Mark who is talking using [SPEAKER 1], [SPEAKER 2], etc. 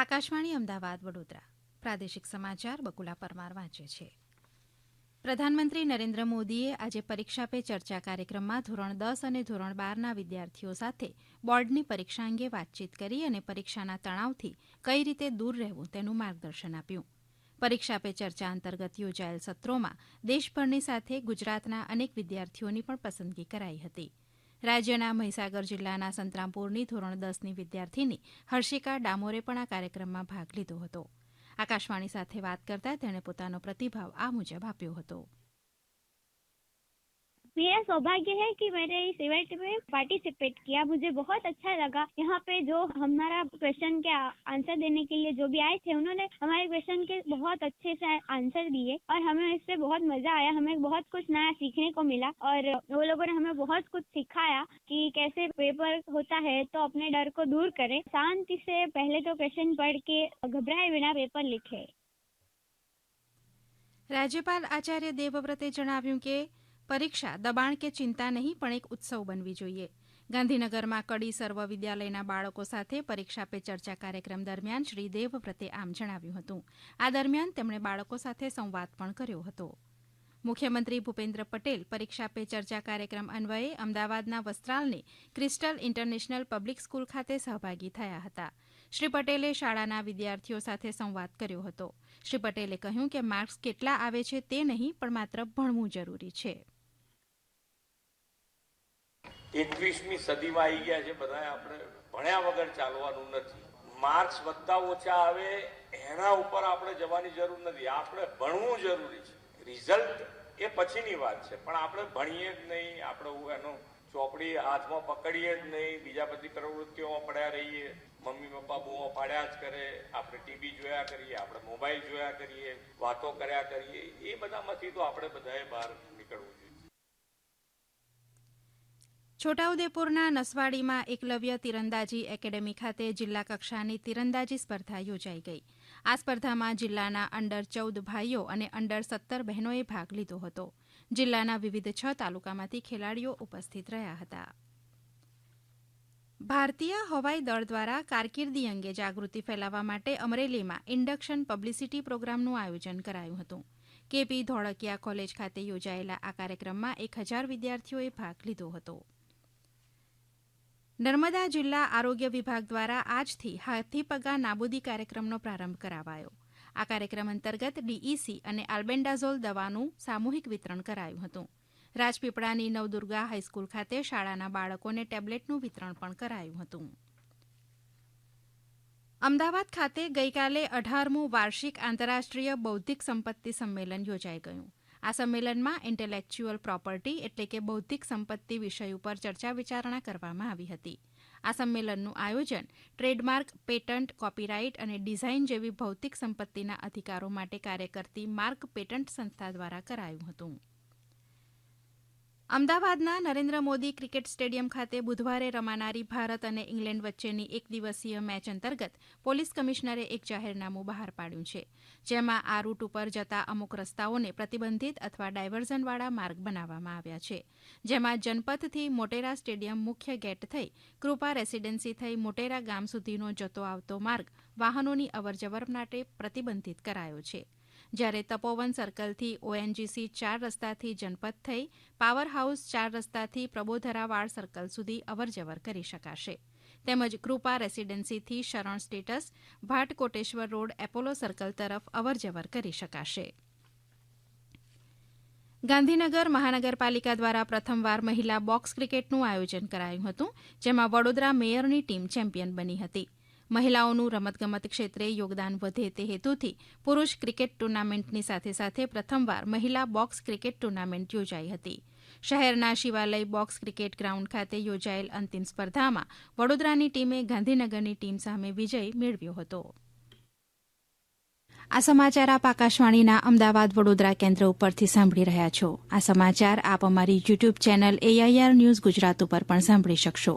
[SPEAKER 1] આકાશવાણી અમદાવાદ વડોદરા પ્રાદેશિક સમાચાર બકુલા પરમાર વાંચે છે પ્રધાનમંત્રી નરેન્દ્ર મોદીએ આજે પરીક્ષા પે ચર્ચા કાર્યક્રમમાં ધોરણ દસ અને ધોરણ બારના વિદ્યાર્થીઓ સાથે બોર્ડની પરીક્ષા અંગે વાતચીત કરી અને પરીક્ષાના તણાવથી કઈ રીતે દૂર રહેવું તેનું માર્ગદર્શન આપ્યું પરીક્ષા પે ચર્ચા અંતર્ગત યોજાયેલ સત્રોમાં દેશભરની સાથે ગુજરાતના અનેક વિદ્યાર્થીઓની પણ પસંદગી કરાઈ હતી રાજ્યના મહીસાગર જિલ્લાના સંતરામપુરની ધોરણ દસની વિદ્યાર્થીની હર્ષિકા ડામોરે પણ આ કાર્યક્રમમાં ભાગ લીધો હતો આકાશવાણી સાથે વાત કરતાં તેણે પોતાનો પ્રતિભાવ આ મુજબ આપ્યો હતો
[SPEAKER 2] मेरा सौभाग्य है कि मैंने इस इवेंट में पार्टिसिपेट किया मुझे बहुत अच्छा लगा यहाँ पे जो हमारा क्वेश्चन के आंसर देने के लिए जो भी आए थे उन्होंने हमारे क्वेश्चन के बहुत अच्छे से आंसर दिए और हमें इससे बहुत मजा आया हमें बहुत कुछ नया सीखने को मिला और वो लोगों ने हमें बहुत कुछ सिखाया कि कैसे पेपर होता है तो अपने डर को दूर करें शांति से पहले तो क्वेश्चन पढ़ के घबराए बिना पेपर लिखे
[SPEAKER 1] राज्यपाल आचार्य देवव्रते જણાવ્યું કે પરીક્ષા દબાણ કે ચિંતા નહીં પણ એક ઉત્સવ બનવી જોઈએ ગાંધીનગરમાં કડી સર્વ વિદ્યાલયના બાળકો સાથે પરીક્ષા પે ચર્ચા કાર્યક્રમ દરમિયાન શ્રી દેવવ્રતે આમ જણાવ્યું હતું આ દરમિયાન તેમણે બાળકો સાથે સંવાદ પણ કર્યો હતો મુખ્યમંત્રી ભૂપેન્દ્ર પટેલ પરીક્ષા પે ચર્ચા કાર્યક્રમ અન્વયે અમદાવાદના વસ્ત્રાલને ક્રિસ્ટલ ઇન્ટરનેશનલ પબ્લિક સ્કૂલ ખાતે સહભાગી થયા હતા શ્રી પટેલે શાળાના વિદ્યાર્થીઓ સાથે સંવાદ કર્યો હતો શ્રી પટેલે કહ્યું કે માર્ક્સ કેટલા આવે છે તે નહીં પણ માત્ર ભણવું જરૂરી છે
[SPEAKER 3] એકવીસમી સદીમાં આવી ગયા છે બધા આપણે ભણ્યા વગર ચાલવાનું નથી માર્ક્સ વધતા ઓછા આવે એના ઉપર આપણે જવાની જરૂર નથી આપણે ભણવું જરૂરી છે રિઝલ્ટ એ પછીની વાત છે પણ આપણે ભણીએ જ નહીં આપણે એનો ચોપડી હાથમાં પકડીએ જ નહીં બીજા બધી પ્રવૃત્તિઓમાં પડ્યા રહીએ મમ્મી પપ્પા બુઓ પાડ્યા જ કરે આપણે ટીવી જોયા કરીએ આપણે મોબાઈલ જોયા કરીએ વાતો કર્યા કરીએ એ બધામાંથી તો આપણે બધાએ બહાર
[SPEAKER 1] છોટાઉદેપુરના નસવાડીમાં એકલવ્ય તીરંદાજી એકેડેમી ખાતે જિલ્લા કક્ષાની તીરંદાજી સ્પર્ધા યોજાઈ ગઈ આ સ્પર્ધામાં જિલ્લાના અંડર ચૌદ ભાઈઓ અને અંડર સત્તર બહેનોએ ભાગ લીધો હતો જિલ્લાના વિવિધ છ તાલુકામાંથી ખેલાડીઓ ઉપસ્થિત રહ્યા હતા ભારતીય હવાઈ દળ દ્વારા કારકિર્દી અંગે જાગૃતિ ફેલાવવા માટે અમરેલીમાં ઇન્ડક્શન પબ્લિસિટી પ્રોગ્રામનું આયોજન કરાયું હતું કેપી ધોળકિયા કોલેજ ખાતે યોજાયેલા આ કાર્યક્રમમાં એક હજાર વિદ્યાર્થીઓએ ભાગ લીધો હતો નર્મદા જિલ્લા આરોગ્ય વિભાગ દ્વારા આજથી હાથીપગા નાબૂદી કાર્યક્રમનો પ્રારંભ કરાવાયો આ કાર્યક્રમ અંતર્ગત ડીઈસી અને આલ્બેન્ડાઝોલ દવાનું સામૂહિક વિતરણ કરાયું હતું રાજપીપળાની નવદુર્ગા હાઈસ્કૂલ ખાતે શાળાના બાળકોને ટેબ્લેટનું વિતરણ પણ કરાયું હતું અમદાવાદ ખાતે ગઈકાલે અઢારમું વાર્ષિક આંતરરાષ્ટ્રીય બૌદ્ધિક સંપત્તિ સંમેલન યોજાઈ ગયું આ સંમેલનમાં ઇન્ટેલેક્ચ્યુઅલ પ્રોપર્ટી એટલે કે બૌદ્ધિક સંપત્તિ વિષય ઉપર ચર્ચા વિચારણા કરવામાં આવી હતી આ સંમેલનનું આયોજન ટ્રેડમાર્ક પેટન્ટ કોપીરાઇટ અને ડિઝાઇન જેવી ભૌતિક સંપત્તિના અધિકારો માટે કાર્ય કરતી માર્ક પેટન્ટ સંસ્થા દ્વારા કરાયું હતું અમદાવાદના નરેન્દ્ર મોદી ક્રિકેટ સ્ટેડિયમ ખાતે બુધવારે રમાનારી ભારત અને ઇંગ્લેન્ડ વચ્ચેની એક દિવસીય મેચ અંતર્ગત પોલીસ કમિશનરે એક જાહેરનામું બહાર પાડ્યું છે જેમાં આ રૂટ ઉપર જતા અમુક રસ્તાઓને પ્રતિબંધિત અથવા ડાયવર્ઝનવાળા માર્ગ બનાવવામાં આવ્યા છે જેમાં જનપથથી મોટેરા સ્ટેડિયમ મુખ્ય ગેટ થઈ કૃપા રેસીડેન્સી થઈ મોટેરા ગામ સુધીનો જતો આવતો માર્ગ વાહનોની અવરજવર માટે પ્રતિબંધિત કરાયો છે જ્યારે તપોવન સર્કલથી ઓએનજીસી ચાર રસ્તાથી જનપથ થઈ પાવર હાઉસ ચાર રસ્તાથી પ્રબોધરાવાળ સર્કલ સુધી અવરજવર કરી શકાશે તેમજ કૃપા રેસીડેન્સીથી Sharan status Bhat Koteshwar road Apollo circle તરફ અવરજવર કરી શકાશે ગાંધીનગર મહાનગરપાલિકા દ્વારા પ્રથમવાર મહિલા બોક્સ ક્રિકેટનું આયોજન કરાયું હતું જેમાં વડોદરા મેયરની ટીમ ચેમ્પિયન બની હતી મહિલાઓનું રમતગમત ક્ષેત્રે યોગદાન વધે તે હેતુથી પુરૂષ ક્રિકેટ ટુર્નામેન્ટની સાથે સાથે પ્રથમવાર મહિલા બોક્સ ક્રિકેટ ટુર્નામેન્ટ યોજાઈ હતી શહેરના શિવાલય બોક્સ ક્રિકેટ ગ્રાઉન્ડ ખાતે યોજાયેલ અંતિમ સ્પર્ધામાં વડોદરાની ટીમે ગાંધીનગરની ટીમ સામે વિજય મેળવ્યો હતો આ સમાચાર આપ આકાશવાણીના અમદાવાદ વડોદરા કેન્દ્ર ઉપરથી સાંભળી રહ્યા છો આ સમાચાર આપ અમારી YouTube channel AIR news Gujarat ઉપર પણ સાંભળી શકશો